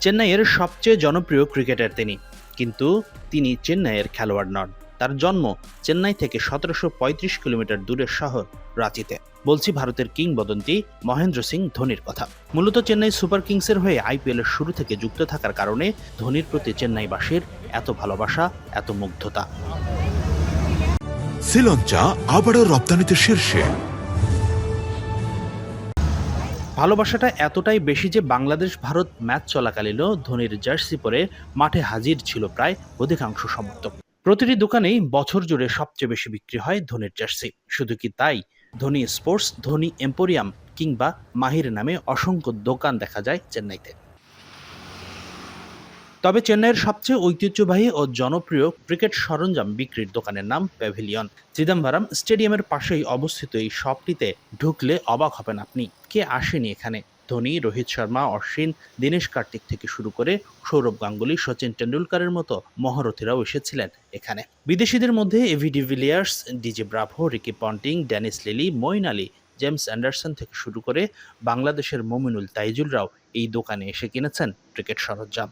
চেন্নাইয়ের সবচেয়ে জনপ্রিয় ক্রিকেটার তিনি। কিন্তু তিনি চেন্নাইয়ের খেলোয়াড় নন। তার জন্ম চেন্নাই থেকে সতেরোশো পঁয়ত্রিশ কিলোমিটার দূরের শহর রাঁচিতে। বলছি ভারতের কিংবদন্তি মহেন্দ্র সিং ধোনির কথা। মূলত চেন্নাই সুপার কিংসের হয়ে আইপিএলের শুরু থেকে যুক্ত থাকার কারণে ধোনির প্রতি চেন্নাইবাসীর এত ভালোবাসা, এত মুগ্ধতা। শ্রীলঞ্চা আবারও রপ্তানিতে শীর্ষে। ভালোবাসাটা এতটাই বেশি যে বাংলাদেশ ভারত ম্যাচ চলাকালীনও ধোনির জার্সি পরে মাঠে হাজির ছিল প্রায় অধিকাংশ সমর্থক। প্রতিটি দোকানেই বছর জুড়ে সবচেয়ে বেশি বিক্রি হয় ধোনির জার্সি। শুধু কি তাই? ধোনি স্পোর্টস, ধোনি এম্পোরিয়াম কিংবা মাহির নামে অসংখ্য দোকান দেখা যায় চেন্নাইতে। তবে চেন্নাইয়ের সবচেয়ে ঐতিহ্যবাহী ও জনপ্রিয় ক্রিকেট সরঞ্জাম বিক্রির দোকানের নাম প্যাভিলিয়ন। চিদাম্বরম স্টেডিয়ামের পাশেই অবস্থিত এই শপটিতে ঢুকলে অবাক হবেন আপনি। কে আসেনি এখানে? ধোনি, রোহিত শর্মা, অশ্বিন, দীনেশ কার্তিক থেকে শুরু করে সৌরভ গাঙ্গুলি, সচিন টেন্ডুলকারের মতো মহারথীরাও এসেছিলেন এখানে। বিদেশিদের মধ্যে AB de Villiers DJ Bravo, Ricky Ponting, Dennis Lillee, Moeen Ali, James Anderson থেকে শুরু করে বাংলাদেশের মমিনুল তাইজুলরাও এই দোকানে এসে কিনেছেন ক্রিকেট সরঞ্জাম।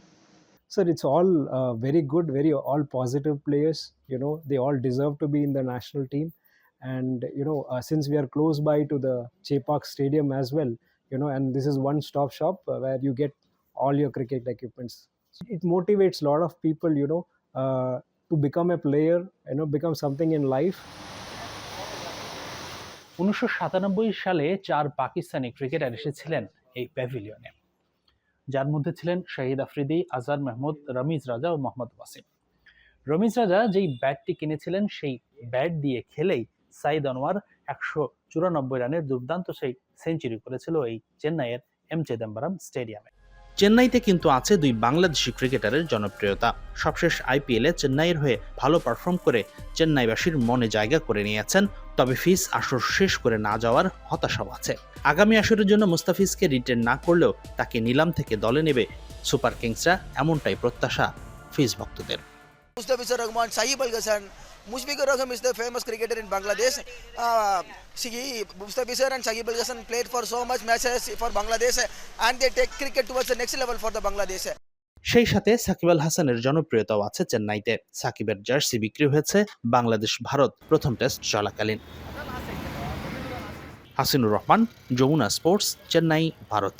Sir, it's all uh, very good, very all positive players. You know, they all deserve to be in the national team. And you know, uh, since we are close by to the Chepak Stadium as well, you know, and this is one-stop shop uh, where you get all your cricket equipments. It motivates a lot of people, you know, uh, to become a player, you know, become something in life. উনিশশো সাতানব্বই সালে চার Pakistani cricketer এসেছিলেন এই প্যাভিলিয়নে যার মধ্যে ছিলেন শাহিদ আফ্রিদি, আজহার মাহমুদ, রমিজ রাজা ও মোহাম্মদ ওয়াসিম। রমিজ রাজা যেই ব্যাটটি কিনেছিলেন, সেই ব্যাট দিয়ে খেলেই সাইদ আনোয়ার একশো চুরানব্বই রানের দুর্দান্ত সেই সেঞ্চুরি করেছিল এই চেন্নাইয়ের এম চিদম্বরম স্টেডিয়ামে। চেন্নাইতে কিন্তু আছে দুই বাংলাদেশি ক্রিকেটারের জনপ্রিয়তা। সবশেষ আইপিএলে চেন্নাইয়ের হয়ে ভালো পারফর্ম করে চেন্নাইবাসীর মনে জায়গা করে নিয়েছেন তবে ফিস আসর শেষ করে না যাওয়ার হতাশাও আছে। আগামী আসরের জন্য মুস্তাফিজকে রিটেন না করলেও তাকে নিলাম থেকে দলে নেবে সুপার কিংসরা এমনটাই প্রত্যাশা ফিস ভক্তদের। Rahman, Sahib Al Ghassan, Mushfiqur Rahman is the famous cricketer in Bangladesh. Uh, see, Mustafizur and Sahib Al played for so much matches for Bangladesh and they take cricket towards the next level for the Bangladesh. সেই সাথে সাকিব আল হাসানের জনপ্রিয়তাও আছে চেন্নাইতে সাকিবের jersey বিক্রি হয়েছে বাংলাদেশ ভারত প্রথম test চলাকালীন হাসিনুর রহমান যমুনা স্পোর্টস চেন্নাই ভারত